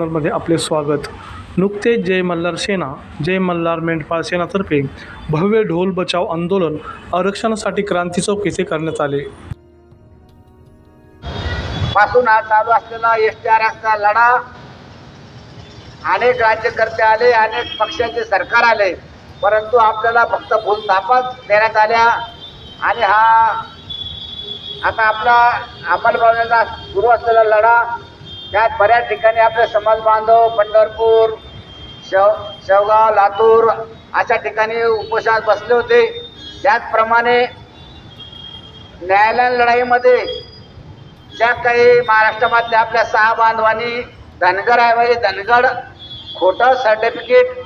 चॅनलमध्ये आपले स्वागत. नुकतेच जय मल्हार सेना जय मल्हार मेंढपाळ सेनातर्फे भव्य ढोल बचाव आंदोलन आरक्षणासाठी क्रांती चौक येथे करण्यात आले. पासून हा चालू असलेला एस टी आरचा लढा अनेक राज्यकर्ते आले अनेक पक्षाचे सरकार आले परंतु आपल्याला फक्त फुल धापाच देण्यात आल्या. आणि हा आता आपला अंमलबजावणीचा सुरू असलेला लढा त्यात बऱ्याच ठिकाणी आपले समाज बांधव पंढरपूर शेव शेवगाव लातूर अशा ठिकाणी उपोषणात बसले होते. त्याचप्रमाणे न्यायालयीन लढाईमध्ये ज्या काही महाराष्ट्रामधल्या आपल्या सहा बांधवांनी धनगर म्हणजे धनगड खोटं सर्टिफिकेट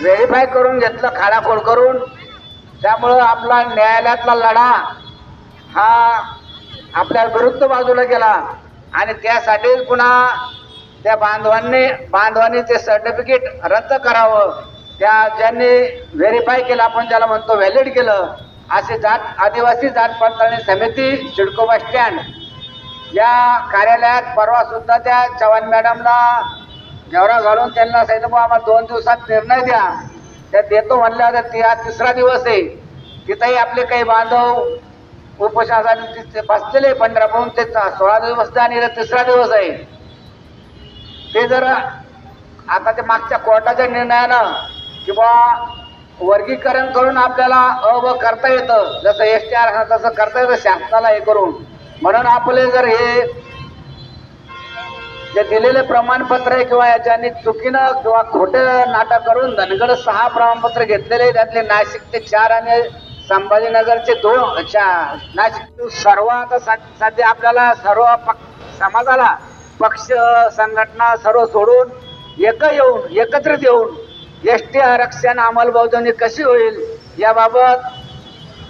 व्हेरीफाय करून घेतलं खाडाखोड करून. त्यामुळं आपला न्यायालयातला लढा हा आपल्या विरुद्ध बाजूला गेला. आणि त्यासाठी पुन्हा त्या बांधवांनी बांधवांनी ते सर्टिफिकेट रद्द करावं. त्या ज्यांनी व्हेरीफाय केलं आपण ज्याला म्हणतो व्हॅलिड केलं असे जात आदिवासी जात पडताळणी समिती सिडको बस स्टँड. या कार्यालयात परवा सुद्धा त्या चव्हाण मॅडमला घेवरा घालून त्यांना सांगितलं बुवा आम्हाला दोन दिवसात निर्णय द्या. त्या देतो म्हणल्या होत्या ती हा तिसरा दिवस आहे. तिथंही आपले काही बांधव उपशासाने तिथे बसलेले पंधरापासून ते सोळा दिवस आणि तिसरा दिवस आहे. ते जर आता ते मागच्या कोर्टाच्या निर्णयानं किंवा वर्गीकरण करून आपल्याला अ व करता येतं. जसं एस टी आर तसं करता येतं शासनाला हे करून. म्हणून आपले जर हे जे दिलेले प्रमाणपत्र आहे किंवा याच्यानी चुकीनं किंवा खोटं नाटक करून धनगड सहा प्रमाणपत्र घेतलेले त्यातले नाशिकचे चार आणि संभाजीनगरचे दोन नाशिक सर्व आता सध्या आपल्याला सर्व पक समाजाला पक्ष संघटना सर्व सोडून एक येऊन एकत्रित येऊन एस टी आरक्षण अंमलबजावणी कशी होईल याबाबत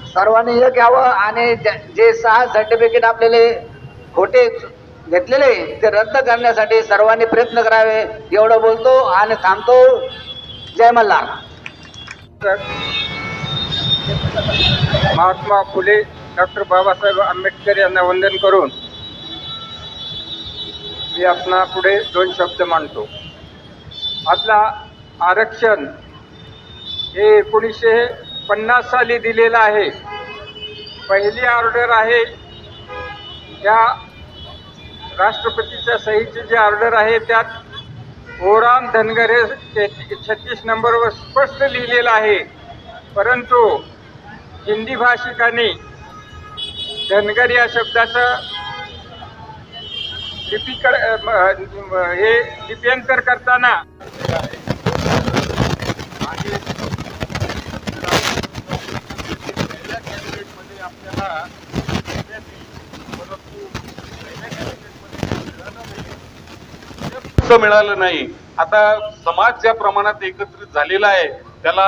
सर्वांनी हे घ्यावं आणि जे- जे सहा सर्टिफिकेट आपल्याला खोटे घेतलेले ते रद्द करण्यासाठी सर्वांनी प्रयत्न करावे एवढं बोलतो आणि थांबतो. जय मल्हार. महात्मा फुले डॉक्टर बाबासाहेब आंबेडकर यांना वंदन करून मी आपणापुढे दोन शब्द मांडतो. आपला आरक्षण हे एकोणीसशे पन्नास साली दिलेलं आहे. पहिली ऑर्डर आहे. त्या राष्ट्रपतीच्या सहीची जी ऑर्डर आहे त्यात ओराम धनगर हे छत्तीस नंबरवर स्पष्ट लिहिलेलं आहे. परंतु हिंदी भाषिकांनी धनगर या शब्दाचं लिपीकड हे लिप्यंतर करताना मिळालं नाही. आता समाज ज्या प्रमाणात एकत्रित झालेला आहे त्याला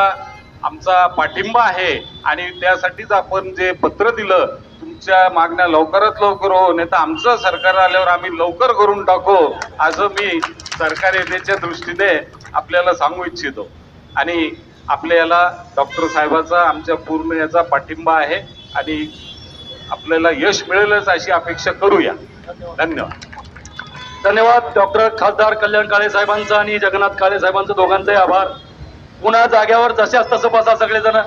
आमचा पाठिंबा आहे आणि त्यासाठीच आपण जे पत्र दिलं तुमच्या मागण्या लवकरात लवकर हो नाही तर आमचं सरकार आल्यावर आम्ही लवकर करून टाकू असं मी सरकार येण्याच्या दृष्टीने आपल्याला सांगू इच्छितो. आणि आपल्या याला डॉक्टर साहेबाचा आमच्या पूर्ण याचा पाठिंबा आहे आणि आपल्याला यश मिळेलच अशी अपेक्षा करूया. धन्यवाद. धन्यवाद डॉक्टर खासदार कल्याण काळे साहेबांचा आणि जगन्नाथ काळे साहेबांचा दोघांचाही आभार. पुन्हा जाग्यावर जशाच तसं बसा सगळेजण.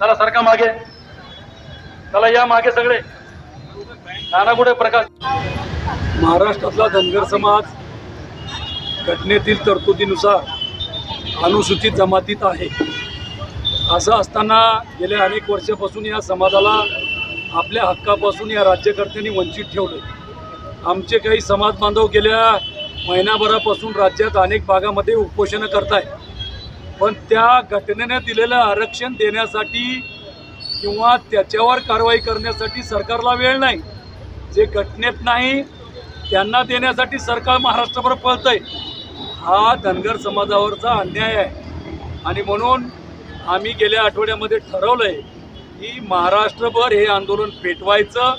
चला सारखा मागे. चला या मागे सगळे. नाना कुठे प्रकाश. महाराष्ट्रातला धनगर समाज घटनेतील तरतुदीनुसार अनुसूचित जमातीत आहे. असं असताना गेल्या अनेक वर्षापासून या समाजाला आपल्या हक्कापासून या राज्यकर्त्यांनी वंचित ठेवलं. आमचे काही समाज बांधव गेल्या महिनाभरापासून राज्यात अनेक भागामध्ये उपोषणं करताय पण त्या घटनेने दिलेलं आरक्षण देण्यासाठी किंवा त्याच्यावर कारवाई करण्यासाठी सरकारला वेळ नाही. जे घटनेत नाही त्यांना देण्यासाठी सरकार महाराष्ट्रभर पळतंय. हा धनगर समाजावरचा अन्याय आहे. आणि म्हणून आम्ही गेल्या आठवड्यामध्ये ठरवलं आहे की महाराष्ट्रभर हे आंदोलन पेटवायचं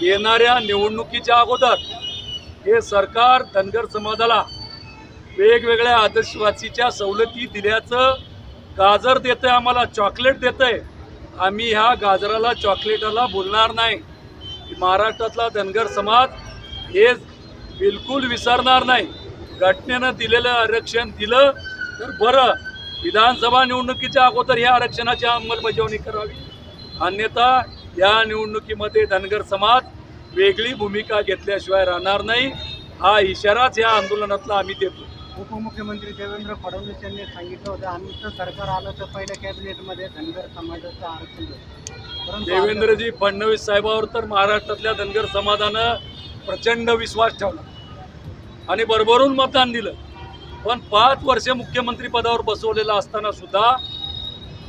येणाऱ्या निवडणुकीच्या अगोदर. हे सरकार धनगर समाजाला वेगवेगळ्या आदर्शवासीच्या सवलती दिल्याचं गाजर देतंय आम्हाला चॉकलेट देतंय. आम्ही ह्या गाजराला चॉकलेटाला बोलणार नाही. महाराष्ट्रातला धनगर समाज हे बिलकुल विसरणार नाही. घटनेनं दिलेलं आरक्षण दिलं तर बरं. विधानसभा निवडणुकीच्या अगोदर ह्या आरक्षणाची अंमलबजावणी करावी. अन्यथा या निवडणुकीमध्ये धनगर समाज वेगळी भूमिका घेतल्याशिवाय राहणार नाही. हा इशाराच या आंदोलनातला आम्ही देतो. उपमुख्यमंत्री देवेंद्र फडणवीस यांनी सांगितलं होतं आमचं सरकार आलं तर पहिल्या कॅबिनेटमध्ये धनगर समाजाचं आरक्षण परंतु देवेंद्रजी फडणवीस साहेबावर तर महाराष्ट्रातल्या धनगर समाजानं प्रचंड विश्वास ठेवला आणि भरभरून मतदान दिलं. पण पाच वर्षे मुख्यमंत्री पदावर बसवलेला असताना सुद्धा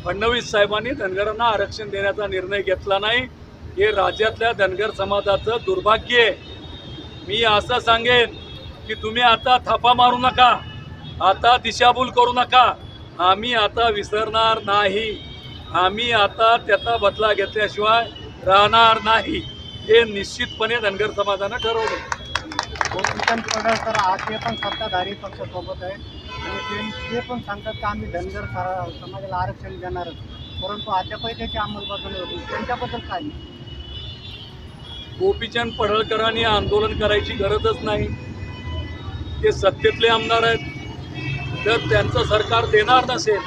फडणवीस साहेबांनी धनगरांना आरक्षण देण्याचा निर्णय घेतला नाही. हे राज्यातल्या धनगर समाजाचं दुर्भाग्य आहे. मी असं सांगेन की तुम्ही आता थापा मारू नका. आता दिशाभूल करू नका. आम्ही आता विसरणार नाही. आम्ही आता त्याचा बदला घेतल्याशिवाय राहणार नाही. हे निश्चितपणे धनगर समाजानं ठरवलं गोपीचंद पडळकर आज ते पण सत्ताधारी पक्षासोबत आहे आणि ते ते पण सांगतात की आम्ही धनगर समाजाला आरक्षण देणारच परंतु अद्यापही त्याची अंमलबजावणी होती त्यांच्याबद्दल काय गोपीचंद पडळकरांनी आंदोलन करायची गरजच नाही. ते सत्तेतले आमदार आहेत जर त्यांचं सरकार देणार नसेल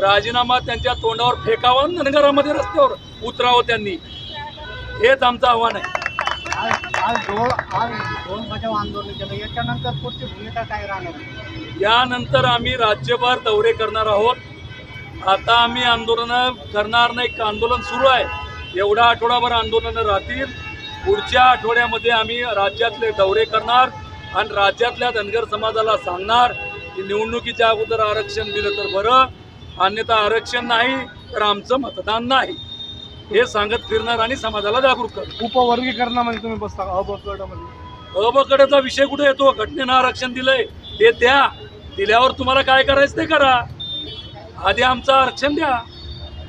राजीनामा त्यांच्या तोंडावर फेकावा आणि धनगरामध्ये रस्त्यावर उतरावं त्यांनी. हेच आमचं आव्हान आहे. आज आज दोन आज दोन बजाव आंदोलन केलं. याच्यानंतर पुढची भूमिका काय राहणार? आहे? यानंतर आम्ही राज्यभर दौरे करणार आहोत. आता आम्ही आंदोलनं करणार नाही आंदोलन सुरू आहे. एवढा आठवडाभर आंदोलनं राहतील. पुढच्या आठवड्यामध्ये आम्ही राज्यातले दौरे करणार. आणि राज्यातल्या धनगर समाजाला सांगणार की निवडणुकीच्या अगोदर आरक्षण दिलं तर बरं अन्यथा आरक्षण नाही तर आमचं मतदान नाही. हे सांगत फिरणार आणि समाजाला जागरूक करणार. उपवर्गीकरणामध्ये तुम्ही बसता अ ब गटामध्ये अबकडेचा विषय कुठे येतो? घटनेनं आरक्षण दिलंय ते द्या. दिल्यावर तुम्हाला काय करायचं ते करा. आधी आमचं आरक्षण द्या.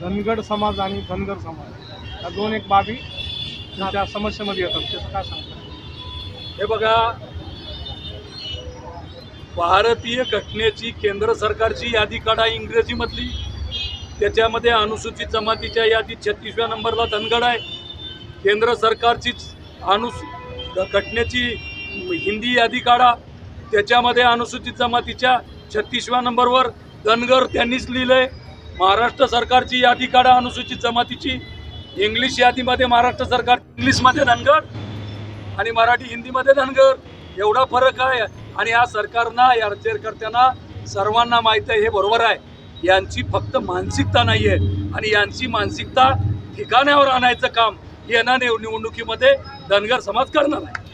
धनगड समाज आणि धनगर समाज या दोन एक बाबी तुमच्या समस्येमध्ये येतात. त्याचं काय सांगता हे बघा भारतीय घटनेची केंद्र सरकारची यादी काढा इंग्रजीमधली. त्याच्यामध्ये अनुसूचित जमातीच्या यादीत छत्तीसव्या नंबरला धनगड आहे. केंद्र सरकारचीच अनुस घटनेची हिंदी यादी काढा. त्याच्यामध्ये अनुसूचित जमातीच्या छत्तीसव्या नंबरवर धनगर त्यांनीच लिहिलंय. महाराष्ट्र सरकारची यादी काढा अनुसूचित जमातीची. इंग्लिश यादीमध्ये महाराष्ट्र सरकार इंग्लिशमध्ये धनगर आणि मराठी हिंदीमध्ये धनगर. एवढा फरक आहे. आणि या सरकारना या राज्यकर्त्यांना सर्वांना माहीत आहे हे बरोबर आहे. यांची फक्त मानसिकता नाही आहे आणि यांची मानसिकता ठिकाण्यावर आणायचं काम निव- निवडणुकीमध्ये धनगर समाज करणार आहे.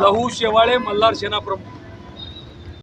लहू शेवाळे मल्हार सेना प्रमुख